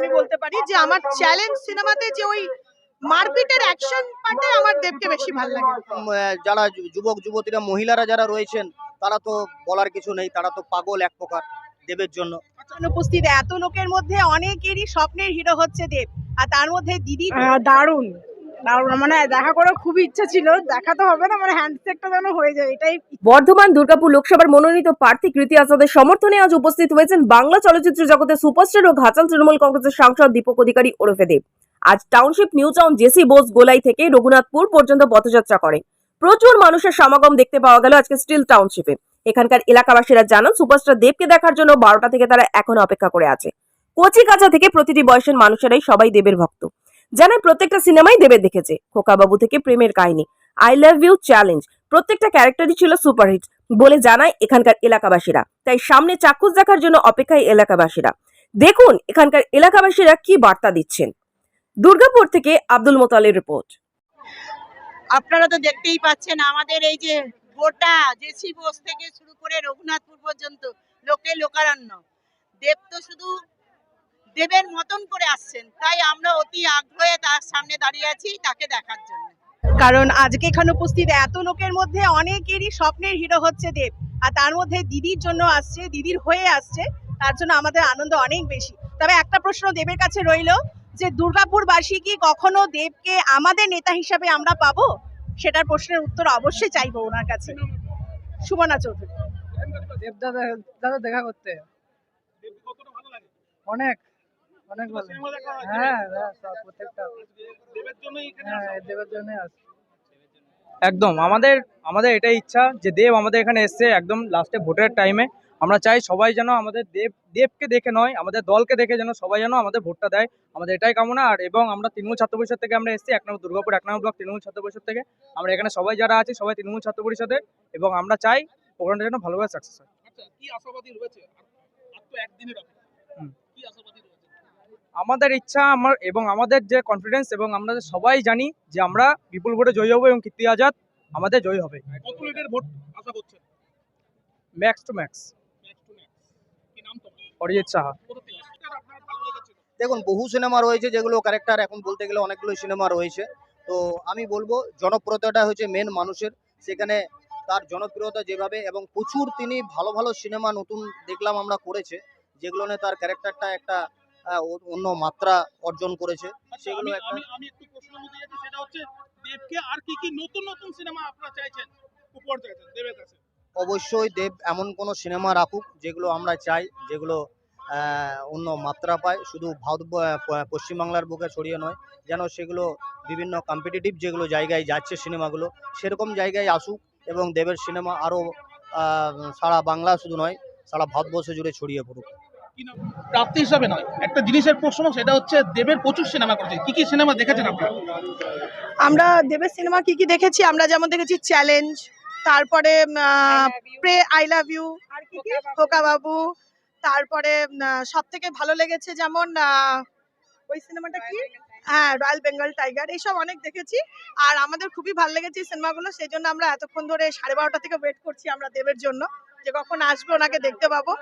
আমি বলতে পারি যে আমার চ্যালেঞ্জ সিনেমাতে যে ওই মারপিটের অ্যাকশন পার্টে আমার দেবকে বেশি ভালো লাগে। যারা যুবক যুবতীরা মহিলারা যারা রয়েছেন তারা তো বলার কিছু নেই তারা তো পাগল এক প্রকার দেবের জন্য। অনুপস্থিত এত লোকের মধ্যে অনেকেরই স্বপ্নের হিরো হচ্ছে দেব। আর তার মধ্যে দিদি দারুণ। মানে দেখা করার খুবই ইচ্ছা ছিল, দেখা তো হবে না মানে হ্যান্ডশেকটা যেন হয়ে যায়, এটাই বর্ধমান, দুর্গাপুর লোকসভার মনোনীত প্রার্থী কৃতি আজাদের সমর্থনে আজ উপস্থিত হয়েছেন বাংলা চলচ্চিত্র জগতের সুপারস্টার ও ঘাটাল তৃণমূল কংগ্রেসের সাংসদ দীপক অধিকারী ওরফে দেব। আজ township, new town, JC Bose গোলাই থেকে রঘুনাথপুর পর্যন্ত পথযাত্রা করে প্রচুর মানুষের সমাগম দেখতে পাওয়া গেল আজকে স্টিল টাউনশিপে। এখানকার এলাকাবাসীরা জানান, সুপারস্টার দেবকে দেখার জন্য বারোটা থেকে তারা এখন অপেক্ষা করে আছে। কচি কাঁচা থেকে প্রতিটি বয়সের মানুষেরাই সবাই দেবের ভক্ত। জানায় প্রত্যেকটা সিনেমাই দেবের দেখেছে। খোকাবাবু থেকে প্রেমের কাহিনী। আই লাভ ইউ চ্যালেঞ্জ প্রত্যেকটা ক্যারেক্টারই ছিল সুপারহিট বলে জানায় এখানকার এলাকাবাসীরা। তাই সামনে চাক্ষুষ দেখার জন্য অপেক্ষায় এলাকাবাসীরা। দেখুন এখানকার এলাকাবাসীরা কি বার্তা দিচ্ছেন। দুর্গাপুর থেকে আব্দুল মোতালের রিপোর্ট। আপনারা তো দেখতেই পাচ্ছেন আমাদের এই যে গোটা জেসি বোস থেকে শুরু করে রঘুনাথপুর পর্যন্ত লোকে লোকারণ্য। দেব তো শুধু দেবের মতন করে আসছেন। তাই আমরা আগ্রহে তার সামনে দাঁড়িয়ে আছি তাকে দেখার জন্য। কারণ আজকে এখানে উপস্থিত এত লোকের মধ্যে অনেকেরই স্বপ্নের হিরো হচ্ছে দেব। আর তার মধ্যে দিদির জন্য আসছে দিদির হয়ে আসছে তার জন্য আমাদের আনন্দ অনেক বেশি। তবে একটা প্রশ্ন দেবের কাছে রইল যে দুর্গাপুরবাসী কি কখনো দেবকে আমাদের নেতা হিসাবে আমরা পাবো? সেটার প্রশ্নের উত্তর অবশ্যই চাইব ওনার কাছে। সুমনা চৌধুরী। দেব দাদা দাদা দেখা করতে। অনেক। অনেক ভালো। হ্যাঁ হ্যাঁ সব প্রত্যেকটা। হ্যাঁ দেবের জন্যই আসছে একদম আমাদের আমাদের এটাই ইচ্ছা যে দেব আমাদের এখানে এসছে একদম লাস্টে ভোটের টাইমে আমরা চাই সবাই যেন আমাদের দেব দেবকে দেখে নয় আমাদের দলকে দেখে যেন সবাই যেন আমাদের ভোটটা দেয়। আমাদের এটাই কামনা আর এবং আমরা তৃণমূল ছাত্র পরিষদ থেকে আমরা এসেছি এক নম্বর দুর্গাপুর এক নম্বর ব্লক তৃণমূল ছাত্র পরিষদ থেকে। আমরা এখানে সবাই যারা আছি সবাই তৃণমূল ছাত্র পরিষদের এবং আমরা চাই প্রোগ্রামটা যেন ভালোভাবে সাকসেস হয়। আচ্ছা কি আশাবাদী রয়েছে? আর আর তো একদিনের অপেক্ষা হুম। কি আশাবাদী রয়েছে আমাদের ইচ্ছা আমার এবং আমাদের যে কনফিডেন্স এবং আমরা সবাই জানি যে আমরা বিপুল ভোটে জয়ী হব এবং কীর্তি আজাদ আমাদের জয়ী হবে। কত লিটার ভোট আশা করছেন? Max to max Arijit Saha. দেখুন বহু সিনেমা রয়েছে যেগুলো ক্যারেক্টার এখন বলতে গেলে অনেকগুলো সিনেমা রয়েছে। তো আমি বলব জনপ্রিয়তাটা হচ্ছে মেন মানুষের। সেখানে তার জনপ্রিয়তা যেভাবে এবং প্রচুর তিনি ভালো ভালো সিনেমা নতুন দেখলাম আমরা করেছে যেগুলো নিয়ে তার ক্যারেক্টারটা একটা অন্য মাত্রা অর্জন করেছে। আচ্ছা সেগুলো আমি আমি আমি একটু প্রশ্ন মধ্যে সেটা হচ্ছে দেবকে আর কি কি নতুন নতুন সিনেমা আপনারা চাইছেন উপহার চাইছেন দেবের কাছে? অবশ্যই দেব এমন কোনো সিনেমা রাখুক যেগুলো আমরা চাই যেগুলো অন্য মাত্রা পায়। শুধু ভারত পশ্চিমবাংলার বুকে ছড়িয়ে নয় যেন সেগুলো বিভিন্ন কম্পিটিটিভ যেগুলো জায়গায় যাচ্ছে সিনেমাগুলো সেরকম জায়গায় আসুক এবং দেবের সিনেমা আরও সারা বাংলা শুধু নয় সারা ভারতবর্ষ জুড়ে ছড়িয়ে পড়ুক। প্রাপ্তি হিসাবে নয়। একটা জিনিসের প্রশ্ন সেটা হচ্ছে দেবের প্রচুর সিনেমা করেছে। কি কি সিনেমা দেখেছেন আপনারা আমরা দেবের সিনেমা কি কি দেখেছি? আমরা যেমন দেখেছি চ্যালেঞ্জ তারপরে প্রে আই লাভ ইউ আর কি কি? খোকা বাবু তারপরে সব থেকে ভালো লেগেছে যেমন আহ, ওই সিনেমাটা কি? হ্যাঁ রয়্যাল বেঙ্গল টাইগার এইসব অনেক দেখেছি। আর আমাদের খুবই ভালো লেগেছে সিনেমাগুলো সেই জন্য আমরা এতক্ষণ ধরে সাড়ে বারোটা থেকে ওয়েট করছি আমরা দেবের জন্য যে কখন আসবে ওনাকে দেখতে পাবো।